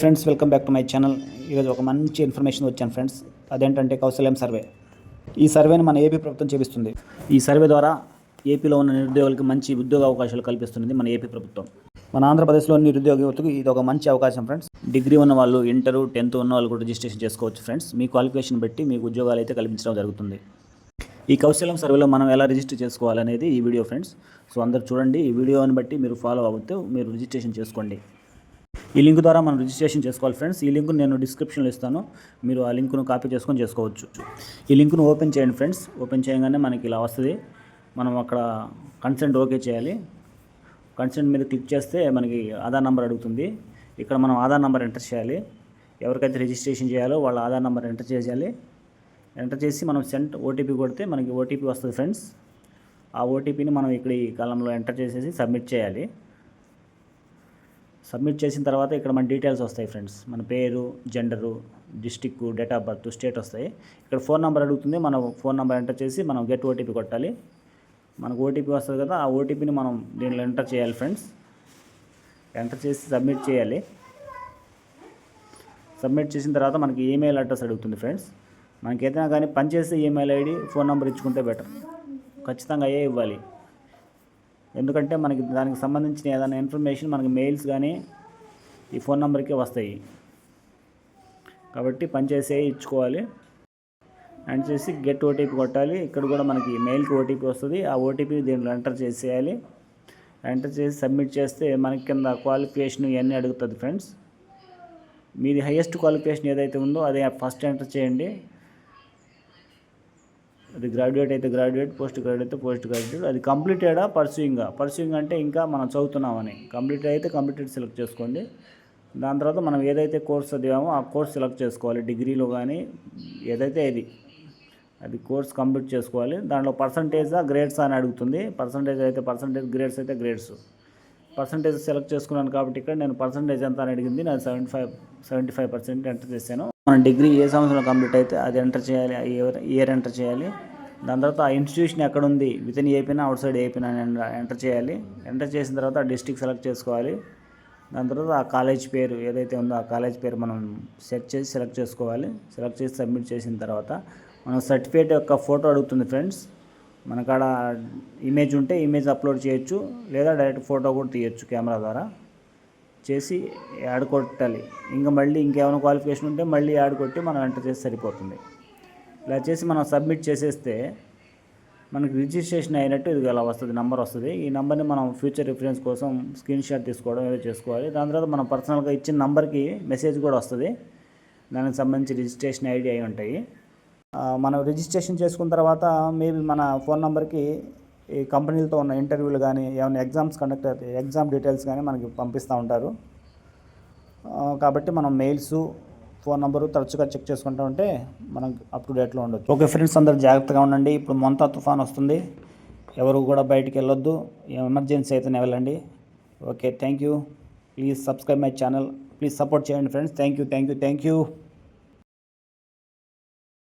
Friends welcome back to my channel. ఈరోజు ఒక మంచి ఇన్ఫర్మేషన్ వచ్చాను ఫ్రెండ్స్. అదేంటంటే కౌశల్యం సర్వే. ఈ సర్వేని మన ఏపీ ప్రభుత్వం చేపిస్తుంది. ఈ సర్వే ద్వారా ఏపీలో ఉన్న నిరుద్యోగులకు మంచి ఉద్యోగ అవకాశాలు కల్పిస్తున్నది మన ఏపీ ప్రభుత్వం. మన ఆంధ్రప్రదేశ్లోని నిరుద్యోగ యువతకు ఇది ఒక మంచి అవకాశం ఫ్రెండ్స్. డిగ్రీ ఉన్న వాళ్ళు ఇంటర్ టెన్త్ ఉన్న వాళ్ళు కూడా రిజిస్ట్రేషన్ చేసుకోవచ్చు ఫ్రెండ్స్. మీ క్వాలిఫికేషన్ బట్టి మీకు ఉద్యోగాలు అయితే కల్పించడం జరుగుతుంది. ఈ కౌశల్యం సర్వేలో మనం ఎలా రిజిస్టర్ చేసుకోవాలనేది ఈ వీడియో ఫ్రెండ్స్. సో అందరు చూడండి. ఈ వీడియోని బట్టి మీరు ఫాలో అవుతూ మీరు రిజిస్ట్రేషన్ చేసుకోండి. ఈ లింక్ ద్వారా మనం రిజిస్ట్రేషన్ చేసుకోవాలి ఫ్రెండ్స్. ఈ లింక్ నేను డిస్క్రిప్షన్లో ఇస్తాను. మీరు ఆ లింక్ను కాపీ చేసుకొని చేసుకోవచ్చు. ఈ లింక్ను ఓపెన్ చేయండి ఫ్రెండ్స్. ఓపెన్ చేయగానే మనకి ఇలా వస్తుంది. మనం అక్కడ కన్సెంట్ ఓకే చేయాలి. కన్సెంట్ మీద క్లిక్ చేస్తే మనకి ఆధార్ నెంబర్ అడుగుతుంది. ఇక్కడ మనం ఆధార్ నెంబర్ ఎంటర్ చేయాలి. ఎవరికైతే రిజిస్ట్రేషన్ చేయాలో వాళ్ళ ఆధార్ నెంబర్ ఎంటర్ చేయాలి. ఎంటర్ చేసి మనం సెంట్ ఓటీపీ కొడితే మనకి ఓటీపీ వస్తుంది ఫ్రెండ్స్. ఆ ఓటీపీని మనం ఇక్కడ ఈ కాలంలో ఎంటర్ చేసేసి సబ్మిట్ చేయాలి. సబ్మిట్ చేసిన తర్వాత ఇక్కడ మన డీటెయిల్స్ వస్తాయి ఫ్రెండ్స్. మన పేరు gender district date of birth state వస్తాయి. ఇక్కడ ఫోన్ నెంబర్ అడుగుతుంది. మనం ఫోన్ నెంబర్ ఎంటర్ చేసి మనం గెట్ ఓటీపీ కొట్టాలి. మనకు ఓటీపీ వస్తుంది కదా ఆ ఓటీపీని మనం దీనిలో ఎంటర్ చేయాలి ఫ్రెండ్స్. ఎంటర్ చేసి సబ్మిట్ చేయాలి. సబ్మిట్ చేసిన తర్వాత మనకి ఈమెయిల్ అడ్రస్ అడుగుతుంది ఫ్రెండ్స్. మనకి ఏదైనా కానీ పనిచేసే ఈమెయిల్ ఐడి ఫోన్ నెంబర్ ఇచ్చుకుంటే బెటర్. ఖచ్చితంగా అయ్యే ఇవ్వాలి? ఎందుకంటే మనకి దానికి సంబంధించిన ఏదైనా ఇన్ఫర్మేషన్ మనకి మెయిల్స్ కానీ ఈ ఫోన్ నెంబర్కే వస్తాయి. కాబట్టి పనిచేసే ఇచ్చుకోవాలి. అండ్ చేసి గెట్ ఓటీపీ కొట్టాలి. ఇక్కడ కూడా మనకి మెయిల్కి ఓటీపీ వస్తుంది. ఆ ఓటీపీ దీంట్లో ఎంటర్ చేసేయాలి. ఎంటర్ చేసి సబ్మిట్ చేస్తే మనకి కింద క్వాలిఫికేషన్ ఇవన్నీ అడుగుతుంది ఫ్రెండ్స్ మీది హైయెస్ట్ క్వాలిఫికేషన్ ఏదైతే ఉందో అదే ఫస్ట్ ఎంటర్ చేయండి. అది గ్రాడ్యుయేట్ అయితే గ్రాడ్యుయేట్ పోస్ట్ గ్రాడ్యుయేట్ అయితే పోస్ట్ గ్రాడ్యుయేట్ అది కంప్లీటెడా పర్సూయింగా పర్సూయింగ్ అంటే ఇంకా మనం చదువుతున్నామని. కంప్లీట్ అయితే కంప్లీటెడ్ సెలెక్ట్ చేసుకోండి. దాని తర్వాత మనం ఏదైతే కోర్స్ చదివామో ఆ కోర్స్ సెలెక్ట్ చేసుకోవాలి. డిగ్రీలో కానీ ఏదైతే ఇది అది కోర్స్ కంప్లీట్ చేసుకోవాలి. దాంట్లో పర్సంటేజా గ్రేడ్స్ అని అడుగుతుంది. పర్సంటేజ్ అయితే పర్సంటేజ్ గ్రేడ్స్ అయితే గ్రేడ్స్ పర్సంటేజ్ సెలెక్ట్ చేసుకున్నాను కాబట్టి ఇక్కడ నేను పర్సంటేజ్ ఎంత అని అడిగింది. నేను seventy five seventy five percent enter చేశాను. మన డిగ్రీ ఏ సంవత్సరంలో కంప్లీట్ అయితే అది ఎంటర్ చేయాలి ఆ ఇయర్ ఇయర్ ఎంటర్ చేయాలి. దాని తర్వాత ఆ ఇన్స్టిట్యూషన్ ఎక్కడ ఉంది విత్ ఇన్ ఏపీనా అవుట్ సైడ్ ఏపీనా ఎంటర్ చేయాలి. ఎంటర్ చేసిన తర్వాత డిస్టిక్ సెలెక్ట్ చేసుకోవాలి. దాని తర్వాత ఆ కాలేజ్ పేరు ఏదైతే ఉందో ఆ కాలేజ్ పేరు మనం సెట్ చేసి సెలెక్ట్ చేసుకోవాలి. సెలెక్ట్ చేసి సబ్మిట్ చేసిన తర్వాత మనం సర్టిఫికేట్ యొక్క ఫోటో అడుగుతుంది ఫ్రెండ్స్ మనకాడ ఇమేజ్ ఉంటే ఇమేజ్ అప్లోడ్ చేయొచ్చు లేదా డైరెక్ట్ ఫోటో కూడా తీయొచ్చు కెమెరా ద్వారా. చేసి యాడ్ కొట్టాలి. ఇంకా మళ్ళీ ఇంకేమైనా క్వాలిఫికేషన్ ఉంటే మళ్ళీ యాడ్ కొట్టి మనం ఎంటర్ చేసి సరిపోతుంది. ఇలా చేసి మనం సబ్మిట్ చేసేస్తే మనకి రిజిస్ట్రేషన్ అయినట్టు ఇది అలా వస్తుంది నెంబర్ వస్తుంది. ఈ నెంబర్ని మనం ఫ్యూచర్ రిఫరెన్స్ కోసం స్క్రీన్ షాట్ తీసుకోవడం ఏదో చేసుకోవాలి. దాని తర్వాత మనం పర్సనల్గా ఇచ్చిన నెంబర్కి మెసేజ్ కూడా వస్తుంది. దానికి సంబంధించి రిజిస్ట్రేషన్ ఐడి అయి ఉంటాయి. మనం రిజిస్ట్రేషన్ చేసుకున్న తర్వాత మేబీ మన ఫోన్ నెంబర్కి ఈ కంపెనీలతో ఉన్న ఇంటర్వ్యూలు కానీ ఏమైనా ఎగ్జామ్స్ కండక్ట్ అయితే ఎగ్జామ్ డీటెయిల్స్ కానీ మనకి పంపిస్తూ ఉంటారు. కాబట్టి మనం మెయిల్స్ ఫోన్ నెంబరు తరచుగా చెక్ చేసుకుంటూ ఉంటే మనం అప్ టు డేట్లో ఉండొచ్చు. ఓకే ఫ్రెండ్స్ అందరు జాగ్రత్తగా ఉండండి. ఇప్పుడు మొంతా తుఫాన్ వస్తుంది. ఎవరు కూడా బయటికి వెళ్ళొద్దు. ఎమర్జెన్సీ అయితేనే వెళ్ళండి. Okay thank you. Please subscribe my channel. Please support చేయండి friends. Thank you thank you thank you.